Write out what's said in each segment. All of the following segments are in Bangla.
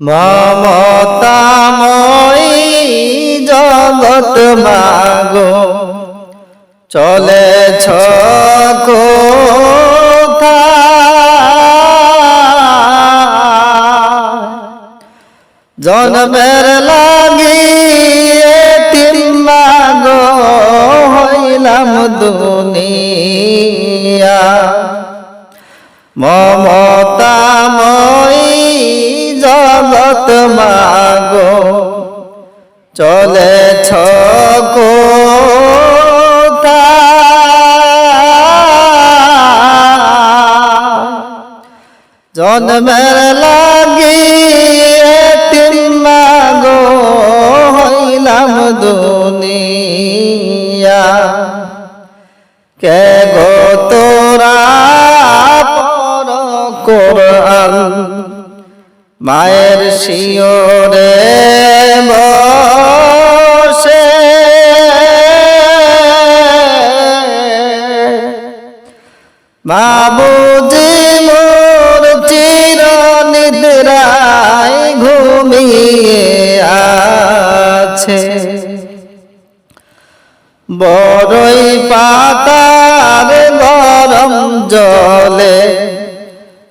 মমতাময়ী জগৎ মাগো চলেছ কোথায়? জন্মের লাগি তিম্মাগো হইলাম দুনিয়া মমতাময়ী জগৎ মাগো চলেছ কোথায়? জন্মের লাগি তিম্মাগো হইলাম দুনিয়া কে গো তোরা পর কোরআন, মায়ের শিওরে বসে বাবুজি মোর চির নিদ্রায় ঘুমিয়ে আছে বড়ই পাতার গরম জলে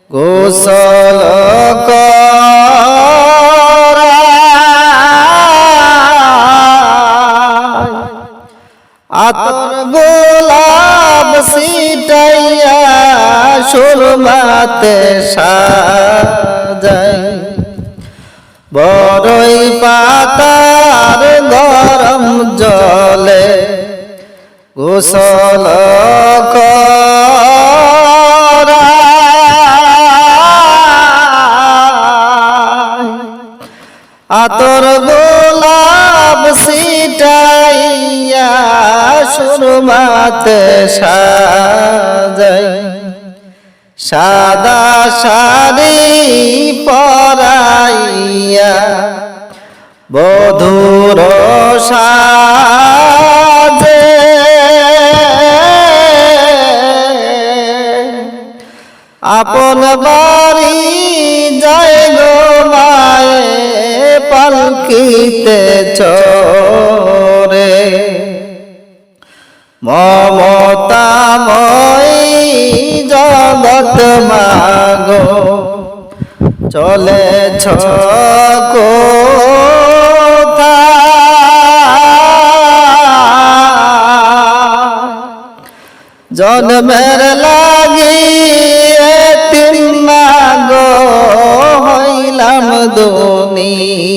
গোসল করায়। আতর গোলাপ সিটাইয়া সুরমাতে সাজায় বড়ই পাতার গরম জলে গোসল করায়। আতর গোলাপ সিটাইয়া সুরমাতে সাজাই। সাদা শাড়ি পরাইয়া বধুর সাজে। আপন বাড়ি যায় গো মায়ে পালকিতে চরে মমতাময়ী জগৎ মাগো চলেছ কোথায়? জন্মের লাগি তিন মাগো হইলাম দুনিয়া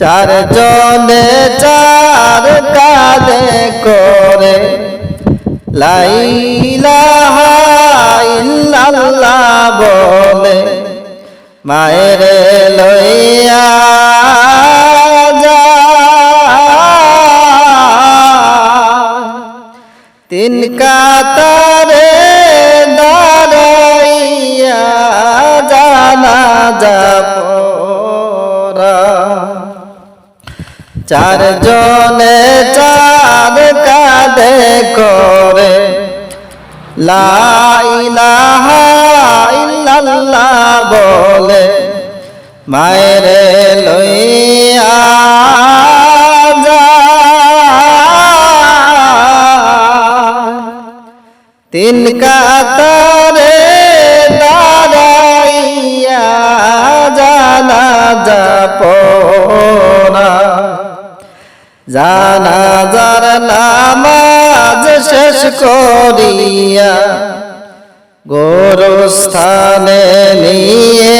চার জনে চার কাদে করে লাইলাহা ইল্লাল্লাহ বলে মায়ের লইয়া। তিন কাতারে যাব চার জনে চার কাঁধে করে লাইলাহা ইল্লাল্লাহ বলে মায়ের লইয়া। তিন কাতারে যাপনা জানাজার নামাজ শেষ করিয়া গোরস্থানে নিয়ে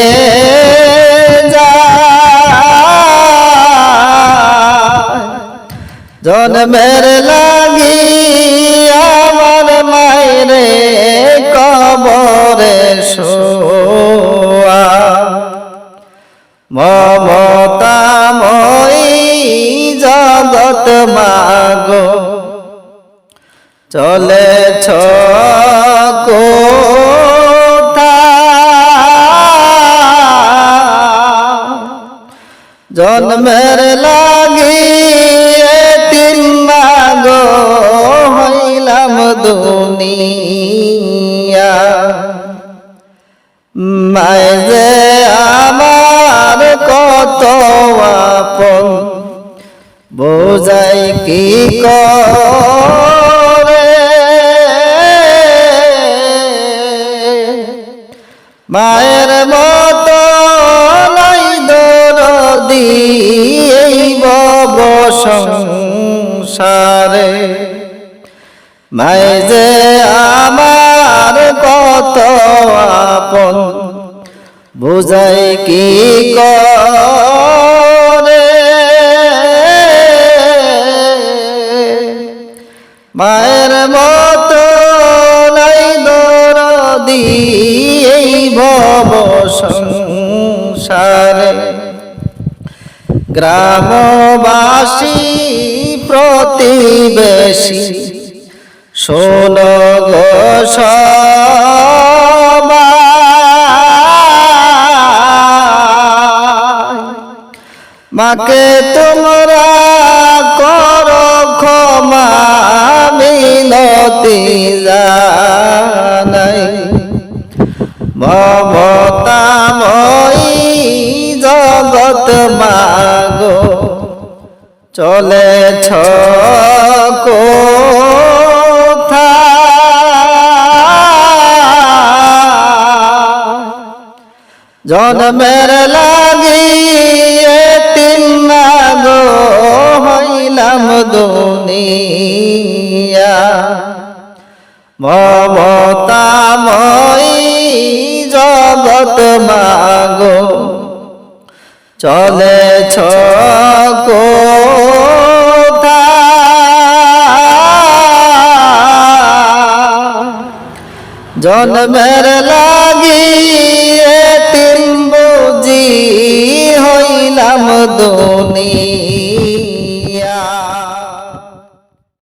জন্মের লাগি আমার মায়েরে কবরে শোয়া মমতাময়ী জগৎ মাগো চলেছ কোথায়? জন্মের লাগি তিন মাগো হইলাম দুনিয়া মায় বোঝাই কি মায়ের মতো নাই দরদি এই বব সংসারে। মায়ে যে আমার কত আপন বুঝাই কি করে? মায়ের মতো নাই দরদি এই ভব সংসারে গ্রামবাসী প্রতিবেশী শোন সবাই। মাকে তোমরা মিনতি জানাই মমতাময়ী জগৎ মাগো চলেছ কোথায়? জন্মের লাগি তিন গো হইলাম দুনিয়া মমতাময়ী জগৎ মাগো চলেছ কোথায়? জন্মের লাগি তিন বুঝি হইলাম দুনিয়া